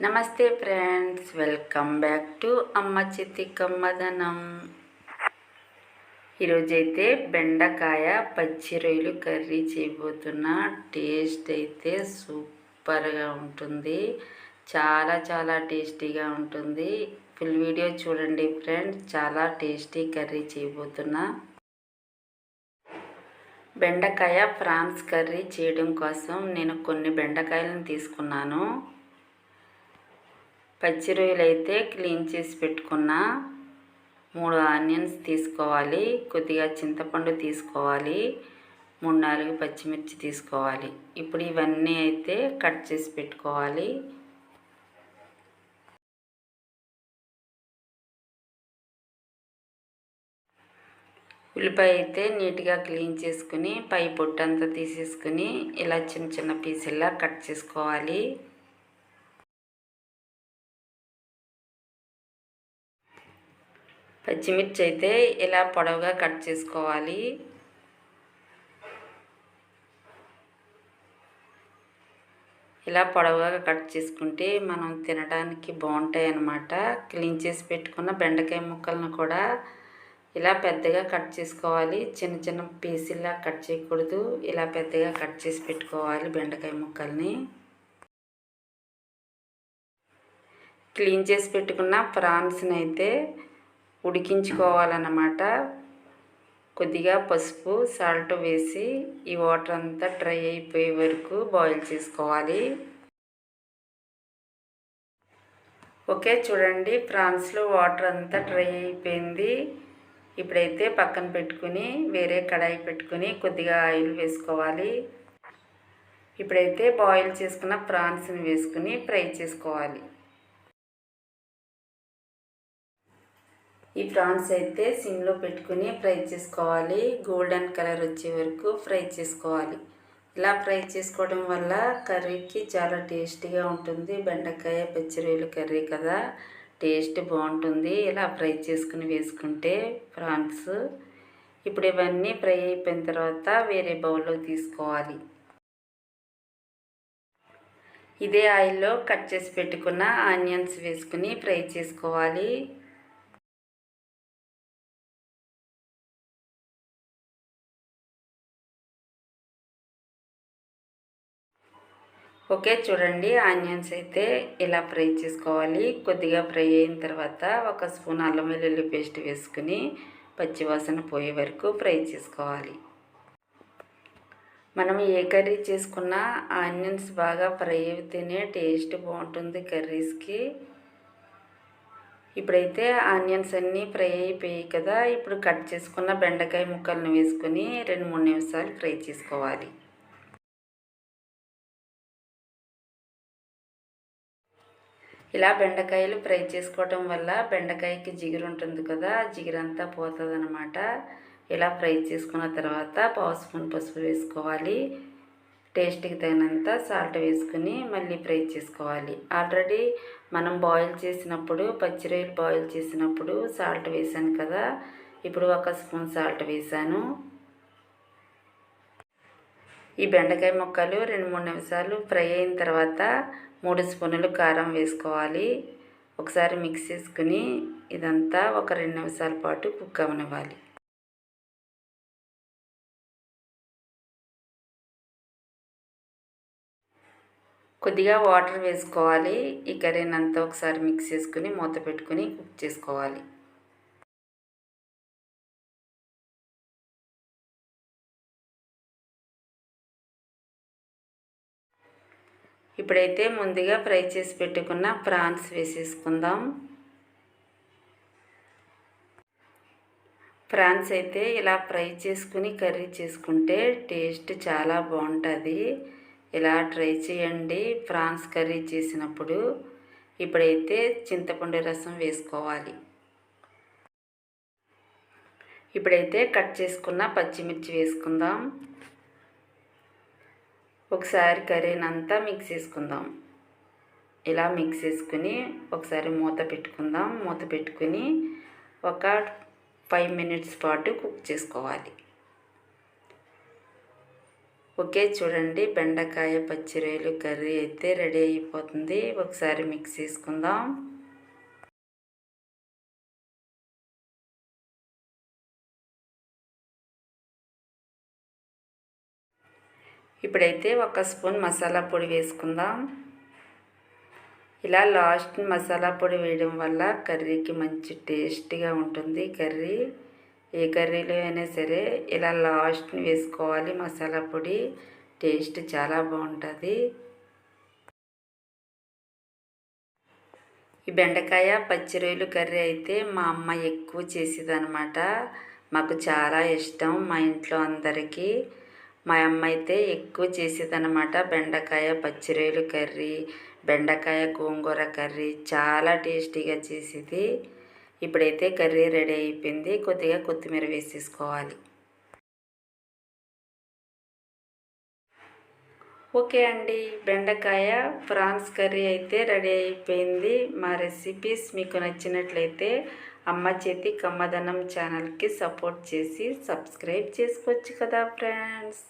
నమస్తే friends welcome back to అమ్మ చిత్తి కమ్మదనం ఈరోజైతే బెండకాయ పచ్చి రొయ్యలు కర్రీ చేయబోతున్నా టేస్ట్ అయితే సూపర్గా ఉంటుంది. చాలా చాలా టేస్టీగా ఉంటుంది. ఫుల్ వీడియో చూడండి ఫ్రెండ్స్ చాలా టేస్టీ కర్రీ చేయబోతున్నా. బెండకాయ ఫ్రాన్స్ కర్రీ చేయడం కోసం నేను కొన్ని బెండకాయలను తీసుకున్నాను. పచ్చి రొయ్యలు అయితే క్లీన్ చేసి పెట్టుకున్న మూడు ఆనియన్స్ తీసుకోవాలి కొద్దిగా చింతపండు తీసుకోవాలి మూడు నాలుగు పచ్చిమిర్చి తీసుకోవాలి. ఇప్పుడు ఇవన్నీ అయితే కట్ చేసి పెట్టుకోవాలి. ఉల్లిపాయ అయితే నీట్గా క్లీన్ చేసుకుని పై పొట్టంతా తీసేసుకుని ఇలా చిన్న చిన్న పీసుల్లా కట్ చేసుకోవాలి. పచ్చిమిర్చి అయితే ఇలా పొడవుగా కట్ చేసుకోవాలి. ఇలా పొడవుగా కట్ చేసుకుంటే మనం తినడానికి బాగుంటాయి అన్నమాట క్లీన్ చేసి పెట్టుకున్న బెండకాయ ముక్కలను కూడా ఇలా పెద్దగా కట్ చేసుకోవాలి. చిన్న చిన్న పీసుల్లా కట్ చేయకూడదు. ఇలా పెద్దగా కట్ చేసి పెట్టుకోవాలి బెండకాయ ముక్కల్ని. క్లీన్ చేసి పెట్టుకున్న ప్రాన్స్ని అయితే ఉడికించుకోవాలన్నమాట. కొద్దిగా పసుపు సాల్ట్ వేసి ఈ వాటర్ అంతా డ్రై అయిపోయే వరకు బాయిల్ చేసుకోవాలి. ఓకే చూడండి. ప్రాన్స్లో వాటర్ అంతా డ్రై అయిపోయింది. ఇప్పుడైతే పక్కన పెట్టుకుని వేరే కడాయి పెట్టుకుని కొద్దిగా ఆయిల్ వేసుకోవాలి. ఇప్పుడైతే బాయిల్ చేసుకున్న ప్రాన్స్ని వేసుకుని ఫ్రై చేసుకోవాలి. ఈ ప్రాన్స్ అయితే సిమ్లో పెట్టుకుని ఫ్రై చేసుకోవాలి. గోల్డెన్ కలర్ వచ్చే వరకు ఫ్రై చేసుకోవాలి. ఇలా ఫ్రై చేసుకోవడం వల్ల కర్రీకి చాలా టేస్టీగా ఉంటుంది. బెండకాయ పచ్చిరొయ్యలు కర్రీ కదా. టేస్ట్ బాగుంటుంది. ఇలా ఫ్రై చేసుకుని వేసుకుంటే ప్రాన్స్ ఇప్పుడు ఇవన్నీ ఫ్రై అయిపోయిన తర్వాత వేరే బౌల్లో తీసుకోవాలి. ఇదే ఆయిల్లో కట్ చేసి పెట్టుకున్న ఆనియన్స్ వేసుకుని ఫ్రై చేసుకోవాలి. ఓకే చూడండి. ఆనియన్స్ అయితే ఇలా ఫ్రై చేసుకోవాలి. కొద్దిగా ఫ్రై అయిన తర్వాత ఒక స్పూన్ అల్లం వెల్లుల్లి పేస్ట్ వేసుకుని పచ్చివాసన పోయే వరకు ఫ్రై చేసుకోవాలి. మనం ఏ కర్రీ చేసుకున్నా ఆనియన్స్ బాగా ఫ్రై అయితేనే టేస్ట్ బాగుంటుంది కర్రీస్కి. ఇప్పుడైతే ఆనియన్స్ అన్నీ ఫ్రై అయిపోయాయి కదా. ఇప్పుడు కట్ చేసుకున్న బెండకాయ ముక్కలను వేసుకొని రెండు మూడు నిమిషాలు ఫ్రై చేసుకోవాలి. ఇలా బెండకాయలు ఫ్రై చేసుకోవటం వల్ల బెండకాయకి జిగురు ఉంటుంది కదా జిగురు అంతా పోతుంది అనమాట ఇలా ఫ్రై చేసుకున్న తర్వాత పావు స్పూన్ పసుపు వేసుకోవాలి. టేస్ట్కి తగినంత సాల్ట్ వేసుకుని మళ్ళీ ఫ్రై చేసుకోవాలి. ఆల్రెడీ మనం బాయిల్ చేసినప్పుడు పచ్చిరొయ్యలు బాయిల్ చేసినప్పుడు సాల్ట్ వేసాను కదా ఇప్పుడు ఒక స్పూన్ సాల్ట్ వేసాను. ఈ బెండకాయ ముక్కలు రెండు మూడు నిమిషాలు ఫ్రై అయిన తర్వాత మూడు స్పూన్లు కారం వేసుకోవాలి. ఒకసారి మిక్స్ చేసుకుని ఇదంతా ఒక రెండు నిమిషాల పాటు కుక్ అవనివ్వాలి. కొద్దిగా వాటర్ వేసుకోవాలి. ఈ కర్రీని అంతా ఒకసారి మిక్స్ చేసుకుని మూత పెట్టుకుని కుక్ చేసుకోవాలి. ఇప్పుడైతే ముందుగా ఫ్రై చేసి పెట్టుకున్న ప్రాన్స్ వేసేసుకుందాం. ప్రాన్స్ అయితే ఇలా ఫ్రై చేసుకుని కర్రీ చేసుకుంటే టేస్ట్ చాలా బాగుంటుంది. ఇలా ట్రై చేయండి ప్రాన్స్ కర్రీ చేసినప్పుడు. ఇప్పుడైతే చింతపండు రసం వేసుకోవాలి. ఇప్పుడైతే కట్ చేసుకున్న పచ్చిమిర్చి వేసుకుందాం. ఒకసారి కర్రీని అంతా మిక్స్ చేసుకుందాం. ఇలా మిక్స్ చేసుకుని ఒకసారి మూత పెట్టుకుందాం. మూత పెట్టుకుని ఒక ఫైవ్ మినిట్స్ పాటు కుక్ చేసుకోవాలి. ఓకే చూడండి బెండకాయ పచ్చి రొయ్యలు కర్రీ అయితే రెడీ అయిపోతుంది. ఒకసారి మిక్స్ చేసుకుందాం. ఇప్పుడైతే ఒక స్పూన్ మసాలా పొడి వేసుకుందాం. ఇలా లాస్ట్ మసాలా పొడి వేయడం వల్ల కర్రీకి మంచి టేస్టీగా ఉంటుంది కర్రీ. ఏ కర్రీలో అయినా సరే ఇలా లాస్ట్ని వేసుకోవాలి మసాలా పొడి. టేస్ట్ చాలా బాగుంటుంది. ఈ బెండకాయ పచ్చి రొయ్యలు కర్రీ అయితే మా అమ్మ ఎక్కువ చేసేదనమాట మాకు చాలా ఇష్టం మా ఇంట్లో అందరికీ. మా అమ్మ అయితే ఎక్కువ చేసేదనమాట బెండకాయ పచ్చి రొయ్యలు కర్రీ బెండకాయ గోంగూర కర్రీ చాలా టేస్టీగా చేసేది. ఇప్పుడైతే కర్రీ రెడీ అయిపోయింది. కొద్దిగా కొత్తిమీర వేసేసుకోవాలి. ఓకే అండి. బెండకాయ ప్రాన్స్ కర్రీ అయితే రెడీ అయిపోయింది. మా రెసిపీస్ మీకు నచ్చినట్లయితే అమ్మ చేతి కమ్మదనం ఛానల్కి సపోర్ట్ చేసి సబ్స్క్రైబ్ చేసుకోవచ్చు కదా ఫ్రెండ్స్.